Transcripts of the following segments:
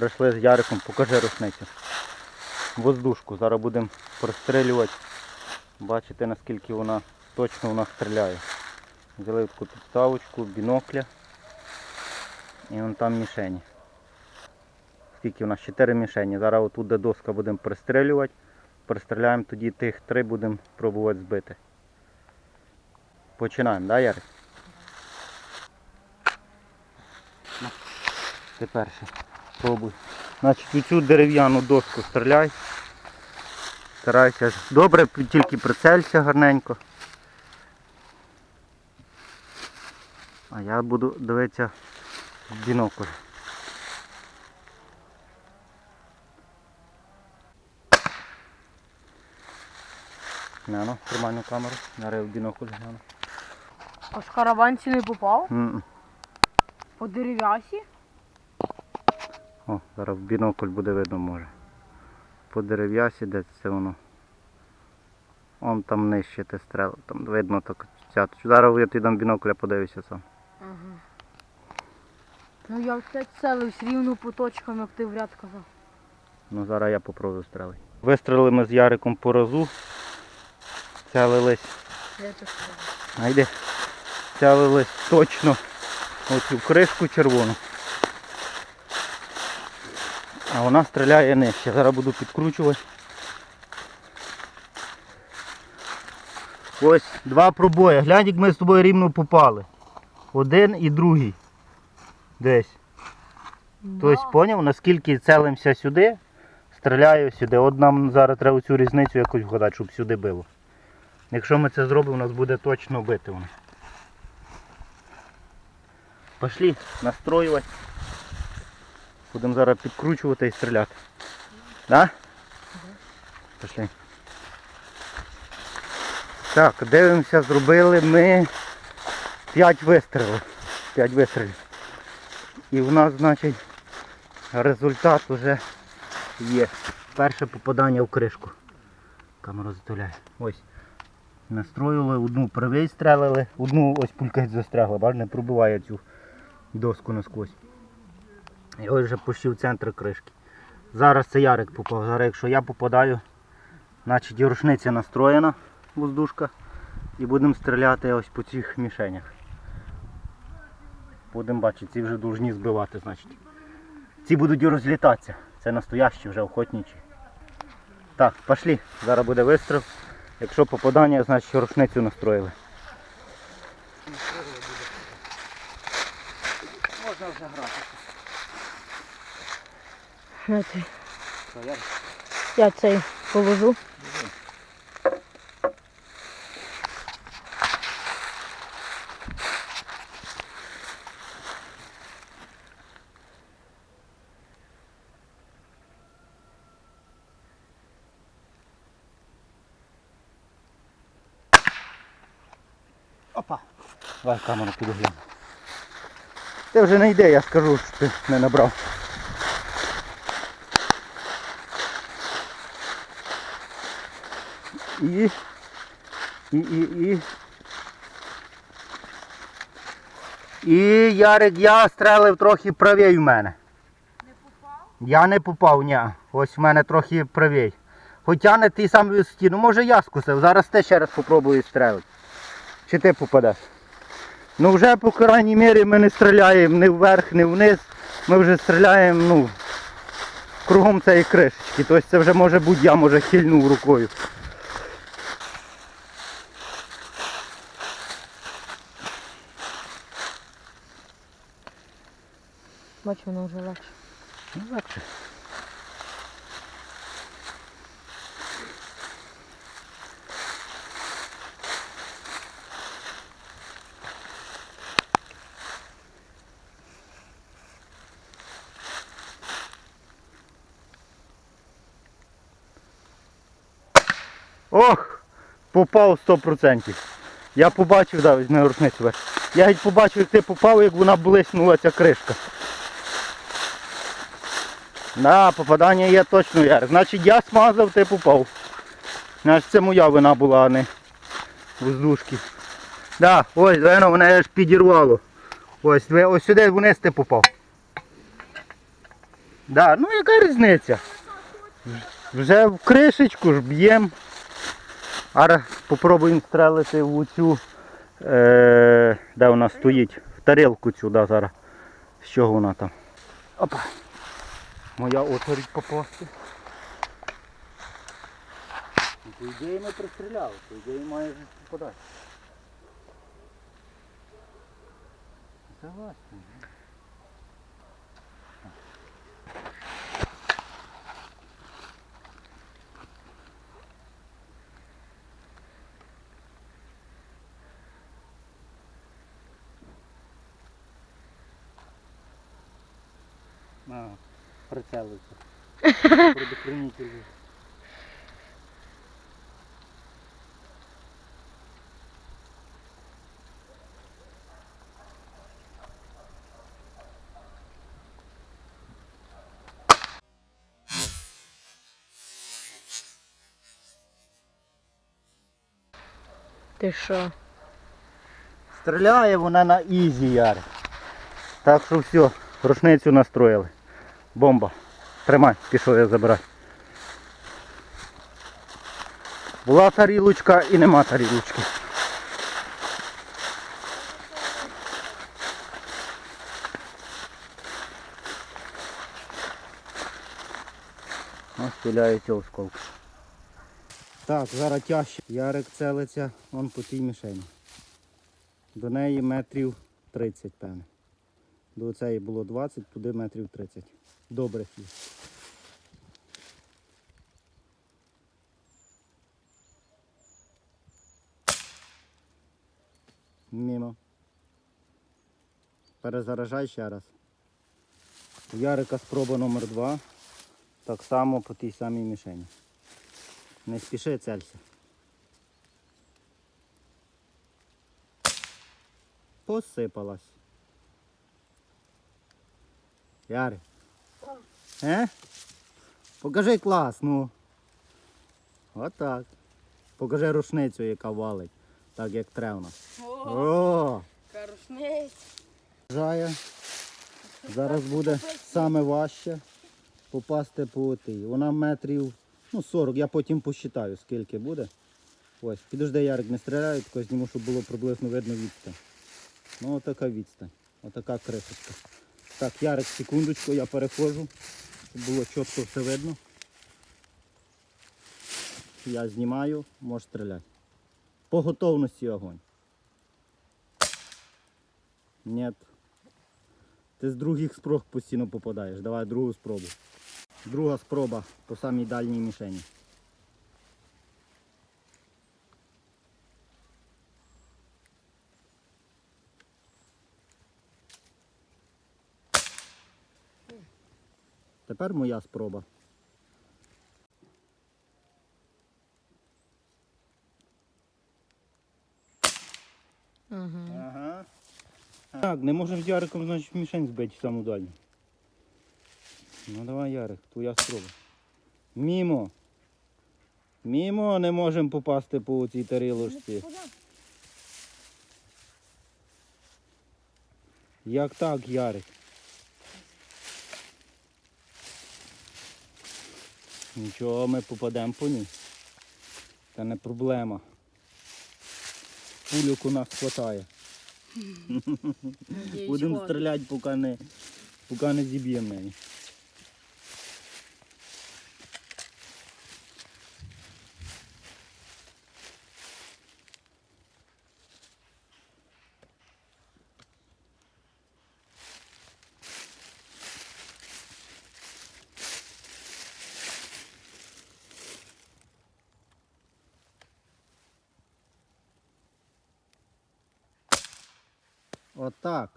Прийшли з Яриком, покажи рушницю. Воздушку. Зараз будемо прострілювати. Бачите наскільки вона точно вона стріляє. Взяли таку підставочку, бінокля. І вон там мішені. Скільки у нас? 4 мішені. Зараз отут де доска будемо пристрілювати. Пристріляємо тоді тих три будемо пробувати збити. Починаємо, да, Ярик? Ти перший. Пробуй. Значить, у цю дерев'яну доску стріляй. Старайся. Добре, тільки прицелься гарненько. А я буду дивитися в бінокль. Гляну, тримай на камеру, зараз я в бінокль гляну. А з караванці не попав? М-м. По дерев'ясі? О, зараз в бінокль буде видно може. По дерев'ясі де це воно. Он там нижче те стрел, там видно так цяточку. Зараз я тобі дам бінокля, подивися сам. Ага. Ну я все целився рівно по точкам, як ти в ряд казав. Ну зараз я попробую стрелити. Вистрелили ми з Яриком по разу. Цялились. Найди. Цялились точно оцю кришку червону. А вона стріляє нижче. Зараз буду підкручувати. Ось два пробої. Глянь, як ми з тобою рівно попали. Один і другий. Десь. Тобто, поняв, наскільки целимося сюди, стріляю сюди. От нам зараз треба цю різницю якось вгадати, щоб сюди било. Якщо ми це зробимо, у нас буде точно бити воно. Пошли настроювати. Будемо зараз підкручувати і стріляти. Да? Пошли. Так, дивимося, зробили ми 5 вистрілів. 5 вистрілів. І в нас, значить, результат вже є. Перше попадання в кришку. Камера затуляє. Ось. Настроїли, одну правий стрелили, одну ось пулька застрягла, бач, не пробиває цю доску насквозь. І ось вже почти центр кришки. Зараз це Ярик попав. Зараз якщо я попадаю, значить рушниця настроєна, воздушка. І будемо стріляти ось по цих мішенях. Будемо бачити, ці вже повинні збивати, значить. Ці будуть розлітатися. Це настоящі вже охотничі. Так, пішли. Зараз буде вистріл. Якщо попадання, значить рушницю настроїли. Можна вже грати. Я цей, я цей положу. Опа. Давай камеру підгляну. Ти вже не йде, я скажу, що ти не набрав. І. І, і, і. І Ярик, я стрелив трохи правій в мене. Не попав? Я не попав, ні. Ось в мене трохи правій. Хоча не тій самій висоті. Ну може я скусив. Зараз ти ще раз попробую стрелити. Чи ти попадеш? Ну вже по крайній мірі ми не стріляємо ні вверх, ні вниз. Ми вже стріляємо ну, кругом цієї кришечки. Тобто це вже може бути я може хильнув рукою. Бачу, воно вже легше. Ну, легше. Ох, попав 100%. Я побачив, да, візьми рушницю. Я геть побачив, як ти попав, як вона блиснула ця кришка. Да, попадання є точно Ярик. Значить я смазав, ти попав. Значить це моя вина була, а не воздушки. Да, ось, воно мене аж підірвало. Ось, ви- ось сюди вниз ти попав. Да, ну яка різниця? Вже в кришечку ж б'ємо. Ара попробуємо стрелити в цю, е, де вона стоїть, в тарілку цю, да, зараз. З чого вона там? Опа. Моя очередь попасти. Ну, По ідеї ми пристріляли, по ідеї має попадати. Согласен. А, прицелився. Предохранитель. Ти що? Стріляє вона на ізі, Яр. Так що все, рушницю настроїли. Бомба. Тримай, пішов я забирати. Була тарілочка і нема тарілочки. Ось стріляються осколки. Так, зараз тяжче. Ярик целиться он по тій мішені. До неї метрів 30, певне. До цієї було 20, туди метрів 30. Добре є. Мімо. Перезаражай ще раз. Ярика спроба номер 2 Так само по тій самій мішені. Не спіши целься. Посипалась. Ярик. Е? Покажи клас, ну. Отак. Покажи рушницю, яка валить. Так як треба. О! Карушниць. Жає. Зараз буде саме важче попасти по тій. Вона метрів ну, 40, я потім посчитаю, скільки буде. Ось, підожди, Ярик, не стріляю, тако зніму, щоб було приблизно видно відстань. Ну, отака відстань. Отака кришечка. Так, Ярик, секундочку, я переходжу, щоб було чітко все видно. Я знімаю, можеш стріляти. По готовності огонь. Нет. Ти з других спроб постійно попадаєш. Давай другу спробу. Друга спроба по самій дальній мішені. Тепер моя спроба. Угу. Ага. Так, не можемо з Яриком, значить, мішень збити саму дальню. Ну давай, Ярик, твоя спроба. Мімо. Мімо не можемо попасти по цій тарілочці. Як так, Ярик? Нічого, ми попадемо по ній. Це не проблема. Пульок у нас хватає. Будемо стріляти, поки не, поки не зіб'ємо Отак.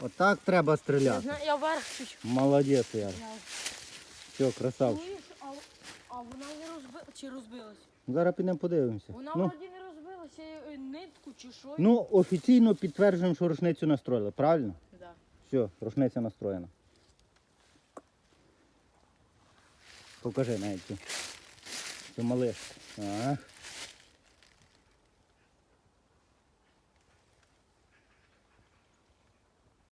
Отак треба стріляти. знаю, я вверх чуть. Молодець, Яр. Все, красавчик. Чуєш, а, а вона не розбила чи розбилась? Зараз підемо подивимося. Вона Ну, вроді не розбилася е, нитку чи що. ну, офіційно підтверджуємо, що рушницю настроїли, правильно? Да. Все, рушниця настроєна. Покажи навіть цю, цю малишку. Ага.